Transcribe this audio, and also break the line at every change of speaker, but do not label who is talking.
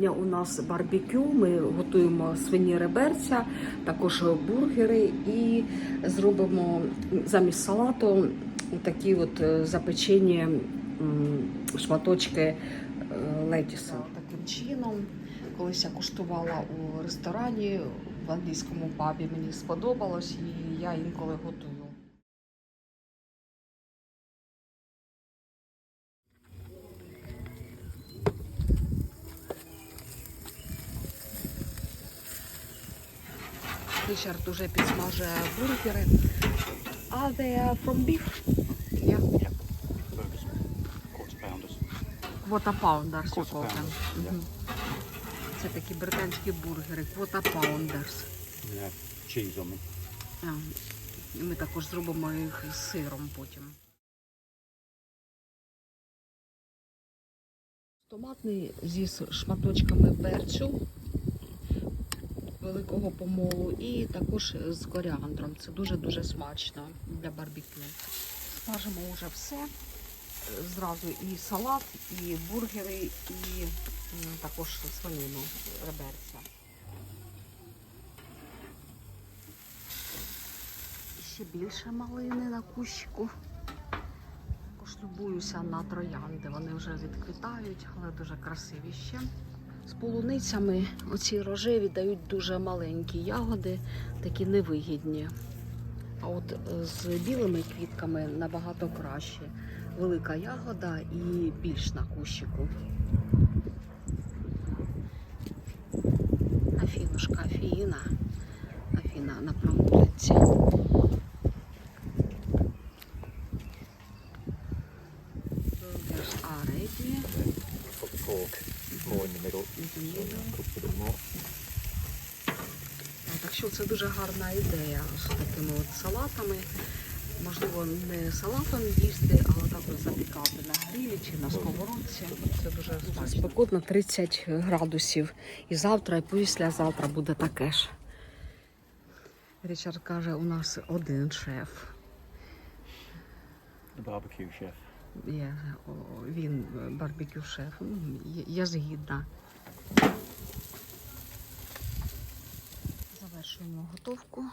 У нас барбекю, ми готуємо свині реберця, також бургери і зробимо замість салату такі от е, запечені шматочки е, летіса. Таким чином, колись я куштувала у ресторані в англійському пабі, мені сподобалось і я інколи готую. Річард уже підсмажує бургери. Are they from beef? Yeah.
Yeah. Burgers. Quarter pounders.
Quarter pounders. you
Quarter
call them.
pounders, yeah.
Мгм. Це такі британські бургери, quarter pounders.
We have cheese on them.
А, і Ми також зробимо їх із сиром потім. Томатний зі шматочками перцю великого помолу і також з коріандром. Це дуже-дуже смачно для барбекю. Смажимо вже все. Зразу і салат, і бургери, і також свинину реберця. Ще більше малини на кущику. Також любуюся на троянди. Вони вже відквітають, але дуже красиві ще. З полуницями оці рожеві дають дуже маленькі ягоди, такі невигідні. А от е, з білими квітками набагато краще. Велика ягода і більш на кущику. Афінушка, Афіна. Афіна на. Burgers are
bit more.
Так що це дуже гарна ідея з такими от салатами. Можливо, не салатом їсти, але так от запікати на грилі чи на сковородці. Це дуже смачно. Спекотно 30 градусів. І завтра, і післязавтра буде таке ж. Річард каже, у нас один шеф.
The barbecue chef.
Є, він е, барбекю шеф. Ну, Я згідна. Завершуємо готовку.